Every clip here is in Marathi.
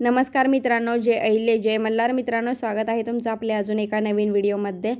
नमस्कार मित्रांनो जय अहिले जय मल्हार. मित्रांनो स्वागत आहे तुमचं आपल्या अजून एका नवीन व्हिडिओमध्ये.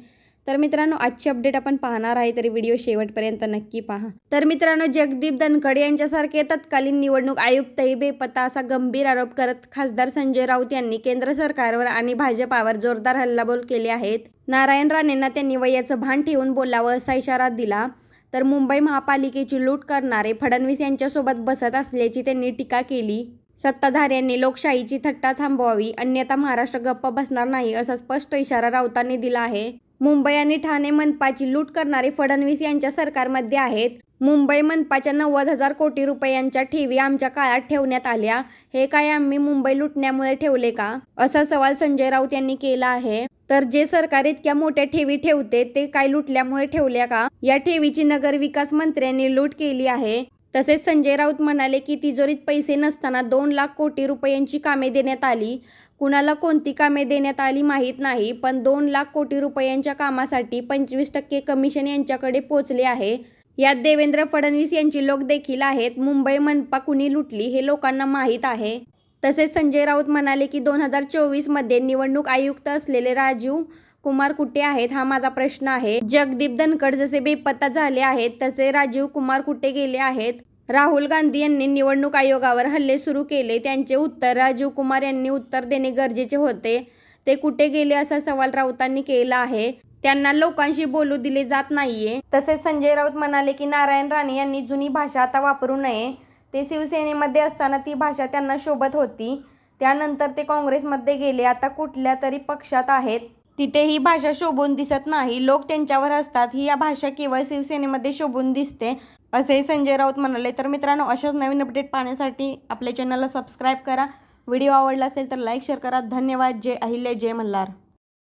तर मित्रांनो आजची अपडेट आपण पाहणार आहे तरी व्हिडिओ शेवटपर्यंत नक्की पहा. तर मित्रांनो जगदीप धनखड यांच्यासारखे तत्कालीन निवडणूक आयुक्तही बेपत्ता असा गंभीर आरोप करत खासदार संजय राऊत यांनी केंद्र सरकारवर आणि भाजपावर जोरदार हल्लाबोल केले आहेत. नारायण राणेंना त्यांनी वयाचं भान ठेवून बोलावं असा इशारा दिला. तर मुंबई महापालिकेची लूट करणारे फडणवीस यांच्यासोबत बसत असल्याची त्यांनी टीका केली. सत्ताधाऱ्यांनी लोकशाहीची थट्टा थांबवावी अन्यथा महाराष्ट्र गप्प बसणार नाही असा स्पष्ट इशारा राऊतांनी दिला आहे. मुंबई आणि ठाणे मनपाची लूट करणारे फडणवीस यांच्या सरकारमध्ये आहेत. मुंबई मनपाच्या नव्वद हजार कोटी रुपयांच्या ठेवी आमच्या काळात ठेवण्यात आल्या. हे काय आम्ही मुंबई लुटण्यामुळे ठेवले का? असा सवाल संजय राऊत यांनी केला आहे. तर जे सरकार इतक्या मोठ्या ठेवी ठेवते ते काय लुटल्यामुळे ठेवल्या का? या ठेवीची नगर विकास मंत्र्यांनी लूट केली आहे. तसेच संजय राऊत म्हणाले की तिजोरीत पैसे नसताना दोन लाख कोटी रुपयांची कामे देण्यात आली. कुणाला कोणती कामे देण्यात आली माहीत नाही पण दोन लाख कोटी रुपयांच्या कामासाठी पंचवीस टक्के कमिशन यांच्याकडे पोचले आहे. यात देवेंद्र फडणवीस यांची लोक देखील आहेत. मुंबई मनपा कुणी लुटली हे लोकांना माहीत आहे. तसेच संजय राऊत म्हणाले की दोन हजार चोवीसमध्ये निवडणूक आयुक्त असलेले राजीव कुमार कुठे आहेत हा माझा प्रश्न आहे. जगदीप धनखड जसे बेपत्ता झाले आहेत तसे राजीव कुमार कुठे गेले आहेत? राहुल गांधी यांनी निवडणूक आयोगावर हल्ले सुरू केले त्यांचे उत्तर राजीव कुमार यांनी उत्तर देणे गरजेचे होते. ते कुठे गेले असा सवाल राऊतांनी केला आहे. त्यांना लोकांशी बोलू दिले जात नाहीये. तसेच संजय राऊत म्हणाले की नारायण राणे यांनी जुनी भाषा आता वापरू नये. ते शिवसेनेमध्ये असताना ती भाषा त्यांना शोभत होती. त्यानंतर ते काँग्रेसमध्ये गेले. आता कुठल्या तरी पक्षात आहेत. तिथे ही भाषा शोभून दिसत नाही. लोक त्यांच्यावर असतात ही या भाषा केवळ शिवसेनेमध्ये शोभून दिसते असे संजय राऊत म्हणाले. तर मित्रांनो अशाच नवीन अपडेट पाहण्यासाठी आपल्या चॅनलला सबस्क्राईब करा. व्हिडिओ आवडला असेल तर लाईक शेअर करा. धन्यवाद. जय अहिल्य. जय मल्हार.